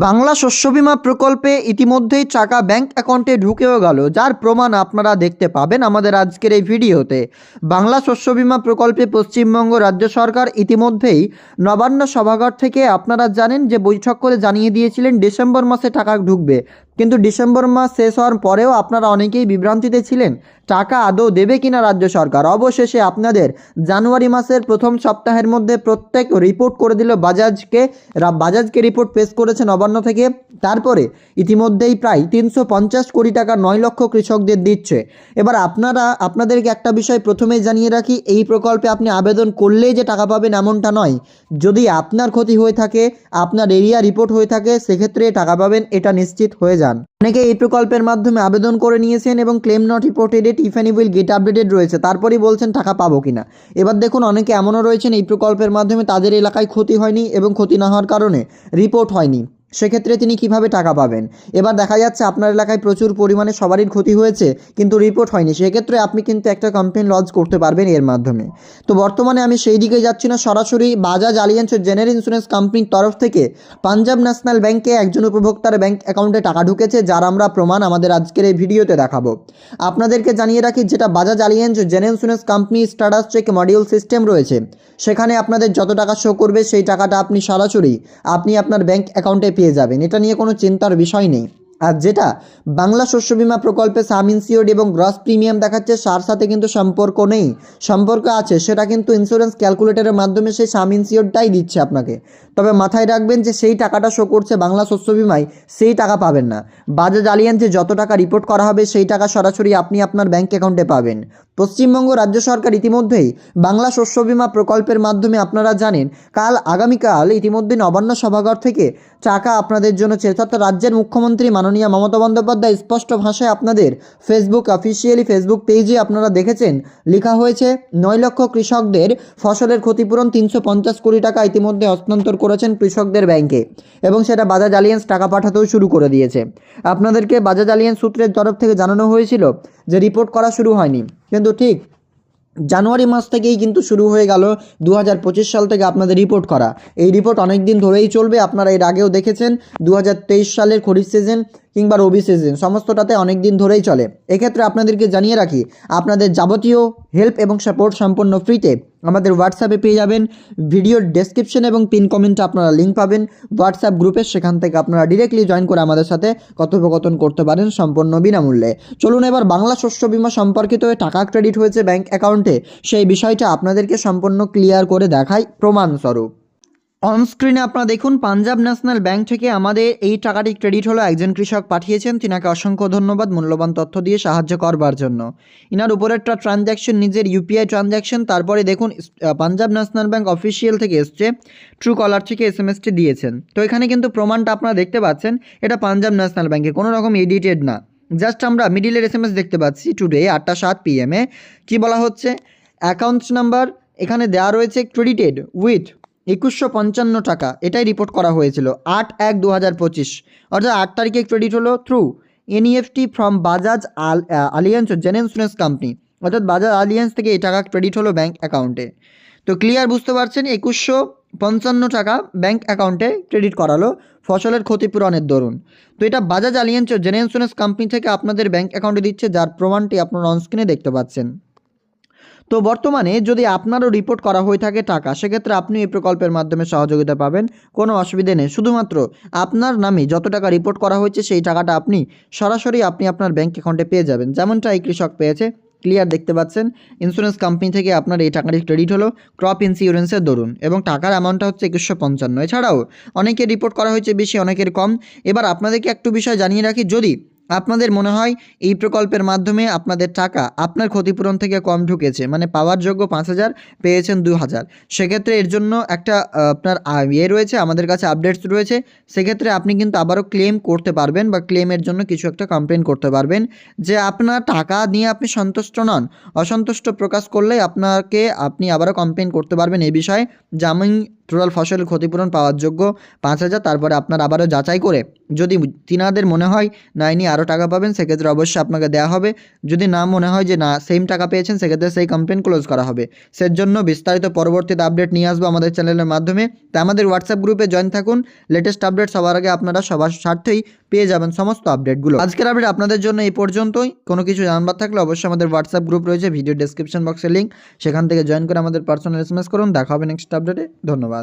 বাংলা শস্য বিমা প্রকল্পে ইতিমধ্যেই টাকা ব্যাংক অ্যাকাউন্টে ঢুকেও গেল, যার প্রমাণ আপনারা দেখতে পাবেন আমাদের আজকের এই ভিডিওতে। বাংলা শস্য বিমা প্রকল্পে পশ্চিমবঙ্গ রাজ্য সরকার ইতিমধ্যেই নবান্ন সভাঘর থেকে আপনারা জানেন যে বৈঠক করে জানিয়ে দিয়েছিলেন, ডিসেম্বর মাসে টাকা ঢুকবে। কিন্তু ডিসেম্বর মাস শেষ হওয়ার পরেও আপনারা অনেকেই বিভ্রান্তিতে ছিলেন। টাকা আদৌ দেবে কিনা রাজ্য সরকার? অবশেষে আপনাদের জানুয়ারি মাসের প্রথম সপ্তাহের মধ্যে প্রত্যেক রিপোর্ট করে দিল বাজাজকে। বাজাজকে রিপোর্ট পেশ করেছে নবান্ন থেকে। তারপরে ইতিমধ্যেই প্রায় তিনশো পঞ্চাশ কোটি টাকা নয় লক্ষ কৃষকদের দিচ্ছে। এবার আপনারা, আপনাদেরকে একটা বিষয় প্রথমেই জানিয়ে রাখি। এই প্রকল্পে আপনি আবেদন করলেই যে টাকা পাবেন এমনটা নয়। যদি আপনার ক্ষতি হয়ে থাকে, আপনার এরিয়া রিপোর্ট হয়ে থাকে, সেক্ষেত্রে টাকা পাবেন, এটা নিশ্চিত হয়ে যান। অনেকে এই প্রকল্পের মাধ্যমে আবেদন করে নিয়েছেন এবং claim not reported Tiffany will get updated রয়েছে। তারপরেই বলছেন, টাকা পাবো কিনা? এবার দেখুন, অনেকে এমনও রয়েছেন, এই প্রকল্পের মাধ্যমে তাদের এলাকায় ক্ষতি হয়নি এবং ক্ষতি না হওয়ার কারণে রিপোর্ট হয়নি। সেক্ষেত্রে তিনি কীভাবে টাকা পাবেন? এবার দেখা যাচ্ছে আপনার এলাকায় প্রচুর পরিমাণে সবারই ক্ষতি হয়েছে, কিন্তু রিপোর্ট হয়নি। সেক্ষেত্রে আপনি কিন্তু একটা কমপ্লেন লঞ্চ করতে পারবেন এর মাধ্যমে। তো বর্তমানে আমি সেই দিকে যাচ্ছি না, সরাসরি বাজাজ আলিয়ান্স জেনারেল ইন্স্যুরেন্স কোম্পানির তরফ থেকে পাঞ্জাব ন্যাশনাল ব্যাংকে একজন উপভোক্তার ব্যাংক অ্যাকাউন্টে টাকা ঢুকেছে, যার আমরা প্রমাণ আমাদের আজকের এই ভিডিওতে দেখাবো। আপনাদেরকে জানিয়ে রাখি, যেটা Bajaj Allianz general insurance company status check module system রয়েছে, সেখানে আপনাদের যত টাকা শো করবে, সেই টাকাটা আপনি সরাসরি আপনি আপনার ব্যাংক অ্যাকাউন্টে পেয়ে যাবেন। এটা নিয়ে কোনো চিন্তার বিষয় নেই। আর যেটা, বাংলা শস্য বিমা প্রকল্পে সাম ইনসিওর্ড এবং গ্রস প্রিমিয়াম দেখাচ্ছে তার সাথে কিন্তু সম্পর্ক নেই। সম্পর্ক আছে, সেটা কিন্তু ইন্স্যুরেন্স ক্যালকুলেটরের মাধ্যমে সেই সাম ইনসিওর্ডটাই দিচ্ছে আপনাকে। তবে মাথায় রাখবেন যে সেই টাকাটা শো করছে বাংলা শস্য বিমায়, সেই টাকা পাবেন না। বাজাজ আলিয়ান্সে যত টাকা রিপোর্ট করা হবে, সেই টাকা সরাসরি আপনি আপনার ব্যাঙ্ক অ্যাকাউন্টে পাবেন। পশ্চিমবঙ্গ রাজ্য সরকার ইতিমধ্যেই বাংলা শস্য বীমা প্রকল্পের মাধ্যমে, আপনারা জানেন, কাল আগামীকাল ইতিমধ্যে নবান্ন সভাঘর থেকে টাকা আপনাদের জন্য চেয়ে অর্থাৎ রাজ্যের মুখ্যমন্ত্রী মাননীয় মমতা বন্দ্যোপাধ্যায় স্পষ্ট ভাষায় আপনাদের ফেসবুক অফিসিয়ালি ফেসবুক পেজে আপনারা দেখেছেন, লেখা হয়েছে, নয় লক্ষ কৃষকদের ফসলের ক্ষতিপূরণ তিনশো পঞ্চাশ কোটি টাকা ইতিমধ্যে হস্তান্তর করেছেন কৃষকদের ব্যাংকে এবং সেটা বাজাজ আলিয়ান্স টাকা পাঠাতেও শুরু করে দিয়েছে। আপনাদেরকে বাজাজ আলিয়ান্স সূত্রের তরফ থেকে জানানো হয়েছিল যে রিপোর্ট করা শুরু হয়নি। কিন্তু ঠিক জানুয়ারি মাস থেকেই কিন্তু শুরু হয়ে গেল দু হাজার পঁচিশ সাল থেকে আপনাদের রিপোর্ট করা। এই রিপোর্ট অনেক দিন ধরেই চলবে, আপনারা এর আগেও দেখেছেন দু হাজার তেইশ সালের খরিফ সিজন কিংবা রবি সিজন সমস্তটাতে অনেক দিন ধরেই চলে। এক্ষেত্রে আপনাদেরকে জানিয়ে রাখি, আপনাদের যাবতীয় হেল্প এবং সাপোর্ট সম্পূর্ণ ফ্রিতে আমাদের হোয়াটসঅ্যাপে পেয়ে যাবেন। ভিডিওর ডেসক্রিপশন এবং পিন কমেন্টে আপনারা লিঙ্ক পাবেন। হোয়াটসঅ্যাপ গ্রুপে সেখান থেকে আপনারা ডিরেক্টলি জয়েন করে আমাদের সাথে কথোপকথন করতে পারেন সম্পূর্ণ বিনামূল্যে। চলুন এবার বাংলা শস্য বীমা সম্পর্কিত টাকা ক্রেডিট হয়েছে ব্যাংক অ্যাকাউন্টে সেই বিষয়টা আপনাদেরকে সম্পূর্ণ ক্লিয়ার করে দেখাই প্রমাণস্বরূপ। অনস্ক্রিনে আপনারা দেখুন পাঞ্জাব ন্যাশনাল ব্যাংক থেকে আমাদের এই টাকাটি ক্রেডিট হলো একজন কৃষক পাঠিয়েছেন। তিনাকে অসংখ্য ধন্যবাদ, মূল্যবান তথ্য দিয়ে সাহায্য করবার জন্য। ইনার উপরেরটা ট্রানজ্যাকশন নিজের ইউপিআই ট্রানজ্যাকশন তারপরে দেখুন পাঞ্জাব ন্যাশনাল ব্যাংক অফিসিয়াল থেকে এসছে ট্রু কলার থেকে এস এম এসটি দিয়েছেন। তো এখানে কিন্তু প্রমাণটা আপনারা দেখতে পাচ্ছেন, এটা পাঞ্জাব ন্যাশনাল ব্যাংকে কোনো রকম এডিটেড না। জাস্ট আমরা মিডিলের এস দেখতে পাচ্ছি টুডে আটটা সাত পিএমে কী বলা হচ্ছে? অ্যাকাউন্টস নাম্বার এখানে দেওয়া রয়েছে ক্রেডিটেড উইথ একুশশো পঞ্চান্ন টাকা, এটাই রিপোর্ট করা হয়েছিল। আট এক দু হাজার পঁচিশ। অর্থাৎ আট তারিখে ক্রেডিট হলো থ্রু এনইএফটি ফ্রম বাজাজ আল আলিয়ান্স জেন ইন্স্যুরেন্স কোম্পানি অর্থাৎ বাজাজ আলিয়ান্স থেকে এই টাকা ক্রেডিট হলো ব্যাঙ্ক অ্যাকাউন্টে তো ক্লিয়ার বুঝতে পারছেন, একুশশো পঞ্চান্ন টাকা ব্যাঙ্ক অ্যাকাউন্টে ক্রেডিট করালো ফসলের ক্ষতিপূরণের দরুন। তো এটা Bajaj Allianz gen insurance company থেকে আপনাদের ব্যাঙ্ক অ্যাকাউন্টে দিচ্ছে, যার প্রমাণটি আপনারা অনস্ক্রিনে দেখতে পাচ্ছেন। তো বর্তমানে যদি আপনারও রিপোর্ট করা হয়ে থাকে টাকা, সেক্ষেত্রে আপনি এই প্রকল্পের মাধ্যমে সহযোগিতা পাবেন। কোনো অসুবিধে নেই। শুধুমাত্র আপনার নামে যত টাকা রিপোর্ট করা হয়েছে, সেই টাকাটা আপনি সরাসরি আপনি আপনার ব্যাঙ্ক অ্যাকাউন্টে পেয়ে যাবেন। যেমনটা এই কৃষক পেয়েছে ক্লিয়ার দেখতে পাচ্ছেন। ইন্স্যুরেন্স কোম্পানি থেকে আপনার এই টাকাটি ক্রেডিট হলো। ক্রপ ইন্স্যুরেন্সের দরুন এবং টাকার অ্যামাউন্টটা হচ্ছে একুশশো পঞ্চান্ন। এছাড়াও অনেকের রিপোর্ট করা হয়েছে বেশি, অনেকের কম। এবার আপনাদেরকে একটু বিষয় জানিয়ে রাখি। যদি আপনাদের মনে হয় এই প্রকল্পের মাধ্যমে আপনাদের টাকা আপনার ক্ষতিপূরণ থেকে কম ঢুকেছে? মানে পাওয়ার যোগ্য পাঁচ হাজার, পেয়েছেন দু হাজার। সেক্ষেত্রে এর জন্য একটা আপনার ইয়ে রয়েছে, আমাদের কাছে আপডেটস রয়েছে। সেক্ষেত্রে আপনি কিন্তু আবারও ক্লেম করতে পারবেন বা ক্লেমের জন্য কিছু একটা কমপ্লেন করতে পারবেন যে আপনার টাকা নিয়ে আপনি সন্তুষ্ট নন। অসন্তুষ্ট প্রকাশ করলেই আপনাকে আপনি আবারও কমপ্লেন করতে পারবেন এই বিষয়ে। যে আমি টোটাল ফসলের ক্ষতিপূরণ পাওয়ার যোগ্য পাঁচ হাজার, তারপরে আপনার আবারও যাচাই করে। যদি তিনাদের মনে হয় না ইনি আরও টাকা পাবেন, সেক্ষেত্রে অবশ্যই আপনাকে দেওয়া হবে। যদি না মনে হয় যে না সেম টাকা পেয়েছেন, সেক্ষেত্রে সেই কমপ্লেন ক্লোজ করা হবে। সের জন্য বিস্তারিত পরবর্তীতে আপডেট নিয়ে আসব আমাদের চ্যানেলের মাধ্যমে। তাই আমাদের হোয়াটসঅ্যাপ গ্রুপে জয়েন থাকুন। লেটেস্ট আপডেট সবার আগে আপনারা সবার স্বার্থেই পেয়ে যাবেন সমস্ত আপডেটগুলো আজকের আপডেট আপনাদের জন্য এই পর্যন্তই। কোনো কিছু জানবার থাকলে অবশ্যই আমাদের হোয়াটসঅ্যাপ গ্রুপ রয়েছে ভিডিও ডেসক্রিপশন বক্সে লিঙ্ক সেখান থেকে জয়েন করে আমাদের পার্সোনাল এসএমএস করুন। দেখা হবে নেক্সট আপডেটে ধন্যবাদ।